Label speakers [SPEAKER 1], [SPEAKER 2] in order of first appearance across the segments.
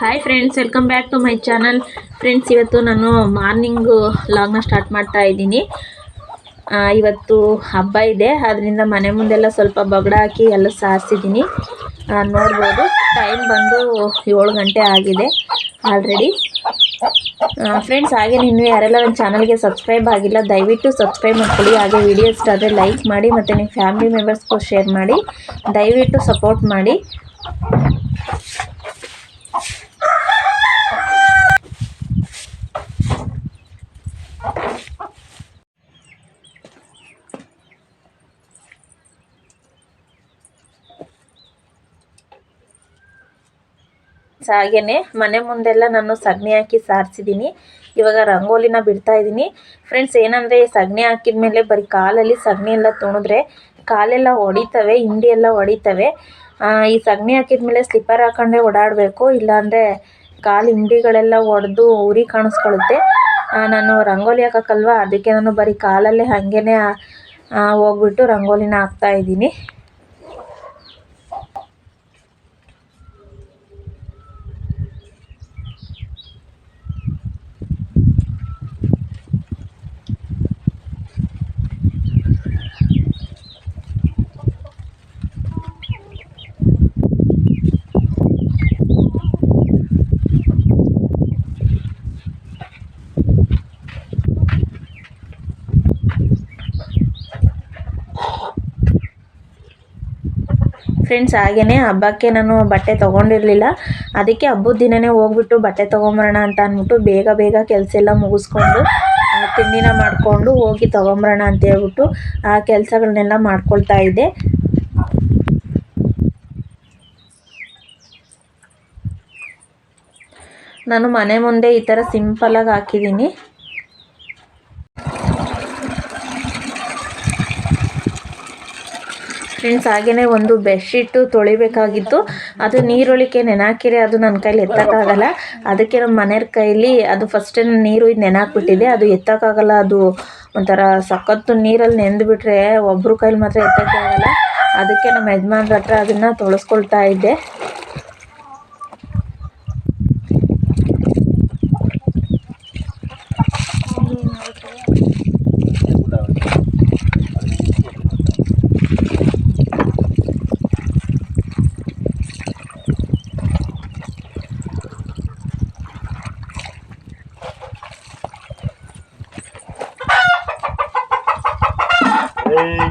[SPEAKER 1] Hi friends welcome back to my channel friends ಇವತ್ತು ನಾನು morning ಲಾಗ್ನ start ಮಾಡ್ತಾ ಇದ್ದೀನಿ. ಇವತ್ತು ಹಬ್ಬ ಇದೆ. ಅದರಿಂದ ಮನೆ ಮುಂದೆಲ್ಲ ಸ್ವಲ್ಪ ಬಗಡ ಹಾಕಿ ಎಲ್ಲ ಸಾರಿಸಿದ್ದೀನಿ. ನೋಡ್ಬೋದು. ಟೈಮ್ ಬಂದು ಏಳು ಗಂಟೆ ಆಗಿದೆ ಆಲ್ರೆಡಿ ಫ್ರೆಂಡ್ಸ್ ಹಾಗೆ ನೀನು ಯಾರೆಲ್ಲ ನನ್ನ ಚಾನಲ್ಗೆ ಸಬ್ಸ್ಕ್ರೈಬ್ ಆಗಿಲ್ಲ, ದಯವಿಟ್ಟು ಸಬ್ಸ್ಕ್ರೈಬ್ ಮಾಡ್ಕೊಳ್ಳಿ. ಹಾಗೆ ವಿಡಿಯೋ ಇಷ್ಟ ಆದರೆ ಲೈಕ್ ಮಾಡಿ ಮತ್ತು ನಿಮ್ಮ ಫ್ಯಾಮಿಲಿ ಮೆಂಬರ್ಸ್ಗೂ ಶೇರ್ ಮಾಡಿ. ದಯವಿಟ್ಟು ಸಪೋರ್ಟ್ ಮಾಡಿ. ಹಾಗೇನೆ ಮನೆ ಮುಂದೆಲ್ಲ ನಾನು ಸಗಣಿ ಹಾಕಿ ಸಾರಿಸಿದ್ದೀನಿ ಇವಾಗ ರಂಗೋಲಿನ ಬಿಡ್ತಾ ಇದ್ದೀನಿ ಫ್ರೆಂಡ್ಸ್ ಏನಂದರೆ ಸಗಣಿ ಹಾಕಿದ ಮೇಲೆ ಬರೀ ಕಾಲಲ್ಲಿ ಸಗಣಿ ಎಲ್ಲ ತುಣಿದ್ರೆ ಕಾಲೆಲ್ಲ ಹೊಡಿತವೆ, ಹಿಂಡಿ ಎಲ್ಲ ಹೊಡಿತವೆ. ಈ ಸಗಣಿ ಹಾಕಿದ ಮೇಲೆ ಸ್ಲಿಪ್ಪರ್ ಹಾಕೊಂಡೇ ಓಡಾಡಬೇಕು, ಇಲ್ಲಾಂದರೆ ಕಾಲು ಹಿಂಡಿಗಳೆಲ್ಲ ಒಡೆದು ಉರಿ ಕಾಣಿಸ್ಕೊಳ್ಳುತ್ತೆ ನಾನು ರಂಗೋಲಿ ಹಾಕಕ್ಕಲ್ವ, ಅದಕ್ಕೆ ನಾನು ಬರೀ ಕಾಲಲ್ಲೇ ಹಾಗೇನೆ ಹೋಗ್ಬಿಟ್ಟು ರಂಗೋಲಿನ ಹಾಕ್ತಾ ಇದ್ದೀನಿ. ಫ್ರೆಂಡ್ಸ್ ಹಾಗೇನೆ ಹಬ್ಬಕ್ಕೆ ನಾನು ಬಟ್ಟೆ ತೊಗೊಂಡಿರಲಿಲ್ಲ. ಅದಕ್ಕೆ ಹಬ್ಬದ ದಿನವೇ ಹೋಗ್ಬಿಟ್ಟು ಬಟ್ಟೆ ತೊಗೊಂಬರೋಣ ಅಂತ ಅಂದ್ಬಿಟ್ಟು ಬೇಗ ಬೇಗ ಕೆಲಸ ಎಲ್ಲ ಮುಗಿಸ್ಕೊಂಡು ತಿಂಡಿನ ಮಾಡಿಕೊಂಡು ಹೋಗಿ ತೊಗೊಂಬರೋಣ ಅಂತ ಹೇಳ್ಬಿಟ್ಟು ಆ ಕೆಲಸಗಳನ್ನೆಲ್ಲ ಮಾಡ್ಕೊಳ್ತಾ ಇದ್ದೆ. ನಾನು ಮನೆ ಮುಂದೆ ಈ ಥರ ಸಿಂಪಲಾಗಿ ಹಾಕಿದ್ದೀನಿ. ಫ್ರೆಂಡ್ಸ್ ಹಾಗೇನೆ ಒಂದು ಬೆಡ್ಶೀಟು ತೊಳಿಬೇಕಾಗಿತ್ತು. ಅದು ನೀರೊಳಿಕೆ ನೆನಾಕಿರೆ, ಅದು ನನ್ನ ಕೈಲಿ ಎತ್ತಕ್ಕಾಗಲ್ಲ. ಅದಕ್ಕೆ ನಮ್ಮ ಮನೆಯವ್ರ ಕೈಲಿ ಅದು ಫಸ್ಟ್ ನೀರು ಇದು ನೆನಾಕ್ಬಿಟ್ಟಿದೆ ಅದು ಎತ್ತಕ್ಕಾಗಲ್ಲ, ಅದು ಒಂಥರ ಸಖತ್ತು ನೀರಲ್ಲಿ ನೆಂದುಬಿಟ್ರೆ ಒಬ್ಬರು ಕೈಲಿ ಮಾತ್ರ ಎತ್ತಕ್ಕಾಗಲ್ಲ ಅದಕ್ಕೆ ನಮ್ಮ ಯಜಮಾನ್ರ ಹತ್ರ ಅದನ್ನು ತೊಳಸ್ಕೊಳ್ತಾ ಇದ್ದೆ. đi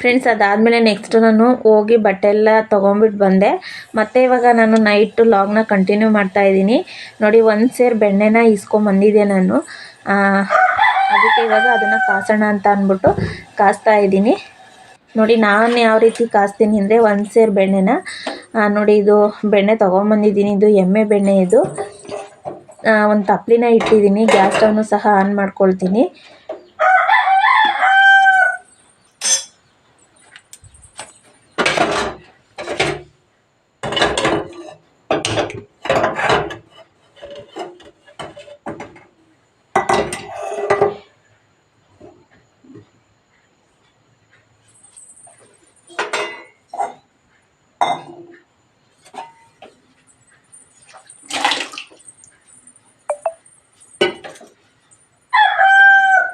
[SPEAKER 1] ಫ್ರೆಂಡ್ಸ್ ಅದಾದಮೇಲೆ ನೆಕ್ಸ್ಟ್ ನಾನು ಹೋಗಿ ಬಟ್ಟೆ ಎಲ್ಲ ತೊಗೊಂಬಿಟ್ಟು ಬಂದೆ. ಮತ್ತೆ ಇವಾಗ ನಾನು ನೈಟು ಲಾಗ್ನ ಕಂಟಿನ್ಯೂ ಮಾಡ್ತಾ ಇದ್ದೀನಿ. ನೋಡಿ, ಒಂದು ಸೇರು ಬೆಣ್ಣೆನ ಇಸ್ಕೊಂಬಂದಿದ್ದೆ ನಾನು. ಅದಕ್ಕೆ ಇವಾಗ ಅದನ್ನು ಕಾಸೋಣ ಅಂತ ಅಂದ್ಬಿಟ್ಟು ಕಾಸ್ತಾ ಇದ್ದೀನಿ. ನೋಡಿ, ನಾನು ಯಾವ ರೀತಿ ಕಾಸ್ತೀನಿ ಅಂದರೆ ಒಂದು ಸೇರು ಬೆಣ್ಣೆನ ನೋಡಿ, ಇದು ಬೆಣ್ಣೆ ತೊಗೊಂಬಂದಿದ್ದೀನಿ. ಇದು ಎಮ್ಮೆ ಬೆಣ್ಣೆ ಇದು. ಒಂದು ತಪ್ಪಲಿನ ಇಟ್ಟಿದ್ದೀನಿ. ಗ್ಯಾಸ್ ಸ್ಟವ್ನು ಸಹ ಆನ್ ಮಾಡ್ಕೊಳ್ತೀನಿ.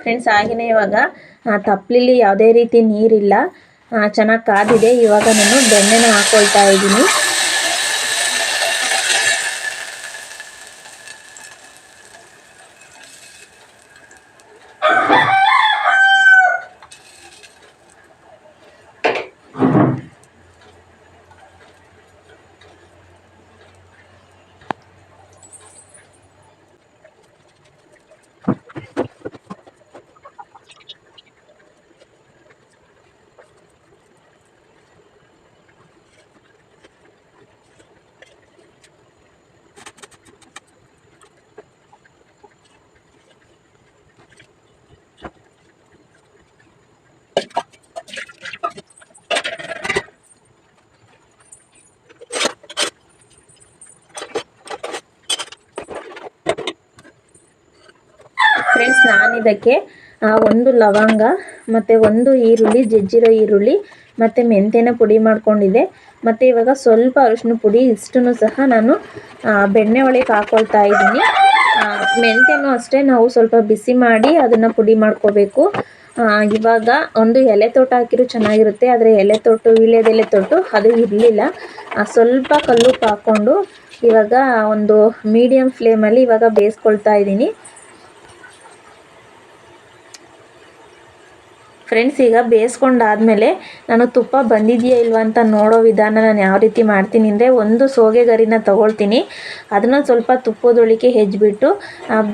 [SPEAKER 1] ಫ್ರೆಂಡ್ಸ್ ಹಾಗೆಯೇ ಇವಾಗ ತಪ್ಪಲಿಲಿ ಯಾವುದೇ ರೀತಿ ನೀರಿಲ್ಲ. ಚೆನ್ನಾಗಿ ಕಾದಿದೆ. ಇವಾಗ ನಾನು ಬೆಣ್ಣೆನ ಹಾಕ್ಕೊಳ್ತಾ ಇದ್ದೀನಿ. ಫ್ರೆಂಡ್ಸ್, ನಾನು ಇದಕ್ಕೆ ಒಂದು ಲವಂಗ, ಮತ್ತು ಒಂದು ಈರುಳ್ಳಿ, ಜಜ್ಜಿರೋ ಈರುಳ್ಳಿ, ಮತ್ತು ಮೆಂತ್ಯನ ಪುಡಿ ಮಾಡಿಕೊಂಡಿದ್ದೆ. ಮತ್ತು ಇವಾಗ ಸ್ವಲ್ಪ ಅರಿಶಿನ ಪುಡಿ, ಇಷ್ಟನ್ನು ಸಹ ನಾನು ಬೆಣ್ಣೆ ಒಳಗೆ ಹಾಕೊಳ್ತಾ ಇದ್ದೀನಿ. ಮೆಂತ್ಯನೂ ಅಷ್ಟೇ ನಾವು ಸ್ವಲ್ಪ ಬಿಸಿ ಮಾಡಿ ಅದನ್ನು ಪುಡಿ ಮಾಡ್ಕೋಬೇಕು. ಇವಾಗ ಒಂದು ಎಲೆ ತೋಟ ಹಾಕಿರೋ ಚೆನ್ನಾಗಿರುತ್ತೆ, ಆದರೆ ಎಲೆ ತೊಟ್ಟು ವೀಳ್ಯದೆಲೆ ತೊಟ್ಟು ಅದು ಇರಲಿಲ್ಲ. ಸ್ವಲ್ಪ ಕಲ್ಲುಪ್ಪು ಹಾಕ್ಕೊಂಡು ಇವಾಗ ಒಂದು ಮೀಡಿಯಮ್ ಫ್ಲೇಮಲ್ಲಿ ಇವಾಗ ಬೇಯಿಸ್ಕೊಳ್ತಾ ಇದ್ದೀನಿ. ಫ್ರೆಂಡ್ಸ್ ಈಗ ಬೇಯಿಸ್ಕೊಂಡಾದಮೇಲೆ ನಾನು ತುಪ್ಪ ಬಂದಿದೆಯಾ ಇಲ್ವಾ ಅಂತ ನೋಡೋ ವಿಧಾನ ನಾನು ಯಾವ ರೀತಿ ಮಾಡ್ತೀನಿ ಅಂದರೆ ಒಂದು ಸೋಗೆ ಗರಿನ ತೊಗೊಳ್ತೀನಿ. ಅದನ್ನು ಸ್ವಲ್ಪ ತುಪ್ಪದೊಳಿಕೆ ಹೆಜ್ಜಿಬಿಟ್ಟು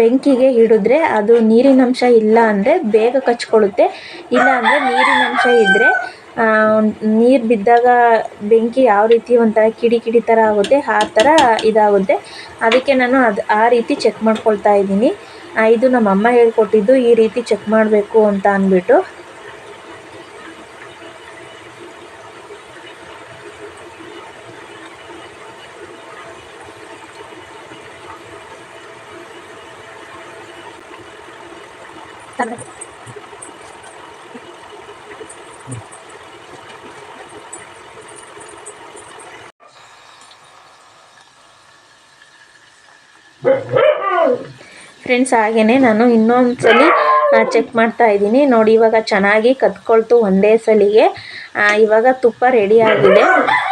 [SPEAKER 1] ಬೆಂಕಿಗೆ ಹಿಡಿದ್ರೆ ಅದು ನೀರಿನಂಶ ಇಲ್ಲ ಅಂದರೆ ಬೇಗ ಕಚ್ಕೊಳ್ಳುತ್ತೆ. ಇಲ್ಲ ಅಂದರೆ ನೀರಿನಂಶ ಇದ್ದರೆ ನೀರು ಬಿದ್ದಾಗ ಬೆಂಕಿ ಯಾವ ರೀತಿ ಒಂಥರ ಕಿಡಿ ಕಿಡಿ ಥರ ಆಗುತ್ತೆ, ಆ ಥರ ಇದಾಗುತ್ತೆ. ಅದಕ್ಕೆ ನಾನು ಅದು, ಆ ರೀತಿ ಚೆಕ್ ಮಾಡ್ಕೊಳ್ತಾ ಇದ್ದೀನಿ. ಇದು ನಮ್ಮ ಅಮ್ಮ ಹೇಳ್ಕೊಟ್ಟಿದ್ದು ಈ ರೀತಿ ಚೆಕ್ ಮಾಡಬೇಕು ಅಂತ ಅಂದ್ಬಿಟ್ಟು. ಫ್ರೆಂಡ್ಸ್ ಹಾಗೆಯೇ ನಾನು ಇನ್ನೊಂದ್ಸಲಿ ಚೆಕ್ ಮಾಡ್ತಾ ಇದ್ದೀನಿ. ನೋಡಿ, ಇವಾಗ ಚೆನ್ನಾಗಿ ಕತ್ಕೊಳ್ತು ಒಂದೇ ಸಲಿಗೆ. ಇವಾಗ ತುಪ್ಪ ರೆಡಿ ಆಗಿದೆ.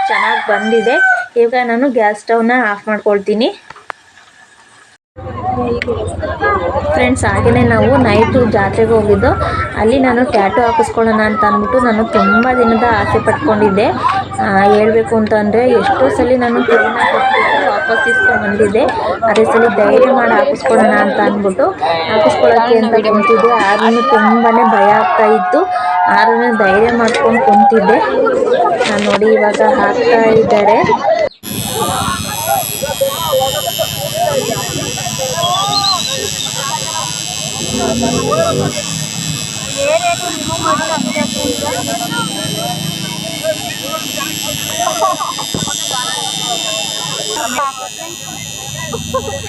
[SPEAKER 1] ಚೆನ್ನಾಗಿ ಬಂದಿದೆ. ಇವಾಗ ನಾನು ಗ್ಯಾಸ್ ಸ್ಟವ್ನ ಆಫ್ ಮಾಡ್ಕೊಳ್ತೀನಿ. ಫ್ರೆಂಡ್ಸ್ ಹಾಗೆಯೇ ನಾವು ನೈಟು ಜಾತ್ರೆಗೆ ಹೋಗಿದ್ದು. ಅಲ್ಲಿ ನಾನು ಟ್ಯಾಟು ಹಾಕಿಸ್ಕೊಳ್ಳೋಣ ಅಂತ ಅಂದ್ಬಿಟ್ಟು ನಾನು ತುಂಬ ದಿನದ ಆಸೆ ಪಟ್ಕೊಂಡಿದ್ದೆ. ಹೇಳಬೇಕು ಅಂತಂದರೆ ಎಷ್ಟೋ ಸಲ ನಾನು ವಾಪಸ್ ಇಸ್ಕೊಂಡು ಬಂದಿದ್ದೆ. ಅದೇ ಸಲ ಧೈರ್ಯ ಮಾಡಿ ಹಾಕಿಸ್ಕೊಳ್ಳೋಣ ಅಂತ ಅಂದ್ಬಿಟ್ಟು ಹಾಕಿಸ್ಕೊಳ್ಳೋಕ್ಕೆ ಅಂತ ಕುಂತಿದ್ದೆ. ಆದ್ರೂ ತುಂಬಾ ಭಯ ಆಗ್ತಾ ಇತ್ತು. ಆದ್ರೂ ಧೈರ್ಯ ಮಾಡ್ಕೊಂಡು ಕುಂತಿದ್ದೆ. ನಾನು ನೋಡಿ ಇವಾಗ ಹಾಕ್ತಾ ಇದ್ದಾರೆ.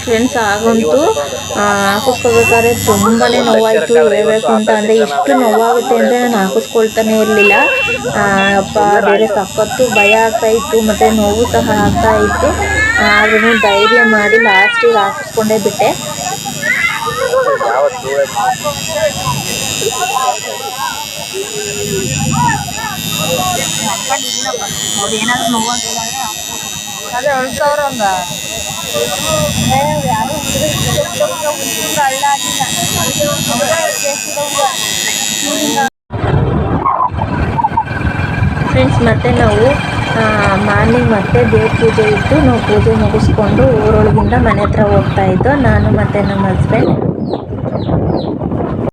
[SPEAKER 1] ಫ್ರೆಂಡ್ಸ್ ಆಗಂತೂ ಹಾಕಿಸ್ಕೋಬೇಕಾದ್ರೆ ತುಂಬಾ ನೋವಾಯಿತು. ಹೇಳಬೇಕು ಅಂತ ಅಂದರೆ ಎಷ್ಟು ನೋವಾಗುತ್ತೆ ಅಂದರೆ ನಾನು ಹಾಕಿಸ್ಕೊಳ್ತಾನೆ ಇರಲಿಲ್ಲ. ಅಪ್ಪ, ಬೇರೆ ಸಖತ್ತು ಭಯ ಆಗ್ತಾಯಿತ್ತು ಮತ್ತು ನೋವು ಸಹ ಆಗ್ತಾ ಇತ್ತು. ಆದ್ರೂ ಧೈರ್ಯ ಮಾಡಿ ಲಾಸ್ಟಿಗೆ ಹಾಕಿಸ್ಕೊಂಡೇ ಬಿಟ್ಟೆ.
[SPEAKER 2] ಅದೇ ಸಾವಿರ ಅಂದ
[SPEAKER 1] ಫ್ರೆಂಡ್ಸ್, ಮತ್ತೆ ನಾವು ಮಾರ್ನಿಂಗ್ ಮತ್ತೆ ದೇವ್ರ ಪೂಜೆ ಇತ್ತು ನಾವು ಪೂಜೆ ಮುಗಿಸ್ಕೊಂಡು ಊರೊಳಗಿಂದ ಮನೆ ಹತ್ರ ಹೋಗ್ತಾ ಇದ್ದೋ, ನಾನು ಮತ್ತೆ ನಮ್ಮ ಹಸ್ಬೆಂಡ್